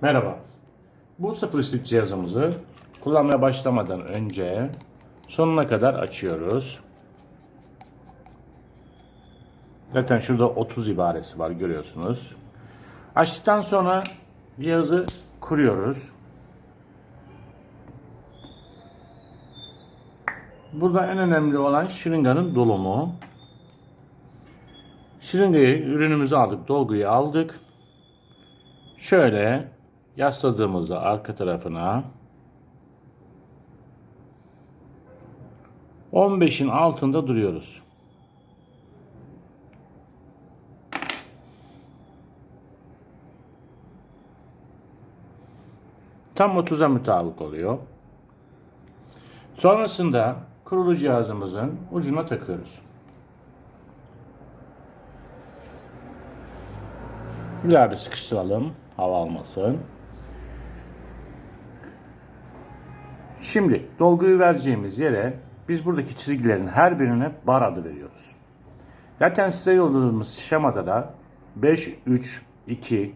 Merhaba. Bu sıfır ıslık cihazımızı kullanmaya başlamadan önce sonuna kadar açıyoruz. Zaten şurada 30 ibaresi var görüyorsunuz. Açtıktan sonra cihazı kuruyoruz. Burada en önemli olan şırınganın dolumu. Şırıngayı ürünümüzü aldık, dolguyu aldık. Şöyle yasladığımızda arka tarafına 15'in altında duruyoruz. Tam 30'a mutabık oluyor. Sonrasında kurulu cihazımızın ucuna takıyoruz. Bir sıkıştıralım. Hava almasın. Şimdi dolguyu vereceğimiz yere biz buradaki çizgilerin her birine bar adı veriyoruz. Zaten size yolladığımız şemada da 5 3 2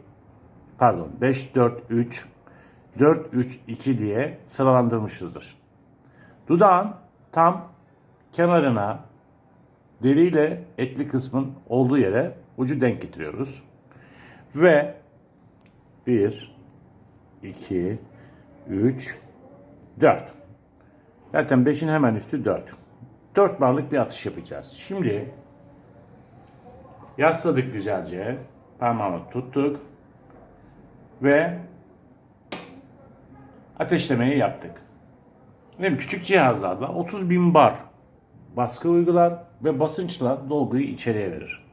pardon 5 4 3 4 3 2 diye sıralandırmışızdır. Dudağın tam kenarına deriyle etli kısmın olduğu yere ucu denk getiriyoruz. Ve 1 2 3 4 Zaten 5'in hemen üstü 4. 4 barlık bir atış yapacağız. Şimdi yasladık güzelce. Parmağımı tuttuk. Ve ateşlemeyi yaptık. Benim küçük cihazlarda 30 bin bar baskı uygular ve basınçla dolguyu içeriye verir.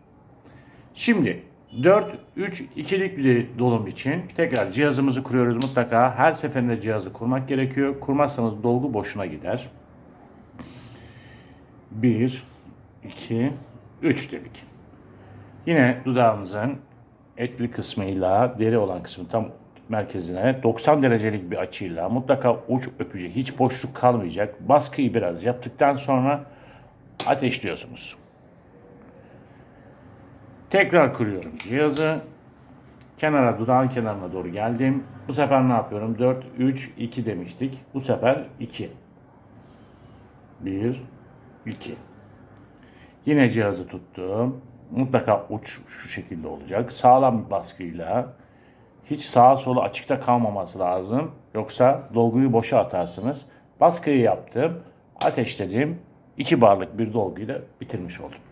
Şimdi 4, 3, 2'lik bir dolum için tekrar cihazımızı kuruyoruz mutlaka. Her seferinde cihazı kurmak gerekiyor. Kurmazsanız dolgu boşuna gider. 1, 2, 3 dedik. Yine dudağımızın etli kısmıyla deri olan kısmı tam merkezine 90 derecelik bir açıyla mutlaka uç öpücü hiç boşluk kalmayacak. Baskıyı biraz yaptıktan sonra ateşliyorsunuz. Tekrar kuruyorum cihazı. Kenara, dudağın kenarına doğru geldim. Bu sefer ne yapıyorum? 4, 3, 2 demiştik. Bu sefer 2. 1, 2. Yine cihazı tuttum. Mutlaka uç şu şekilde olacak. Sağlam bir baskıyla hiç sağa sola açıkta kalmaması lazım. Yoksa dolguyu boşa atarsınız. Baskıyı yaptım. Ateşledim. 2 barlık bir dolguyu bitirmiş oldum.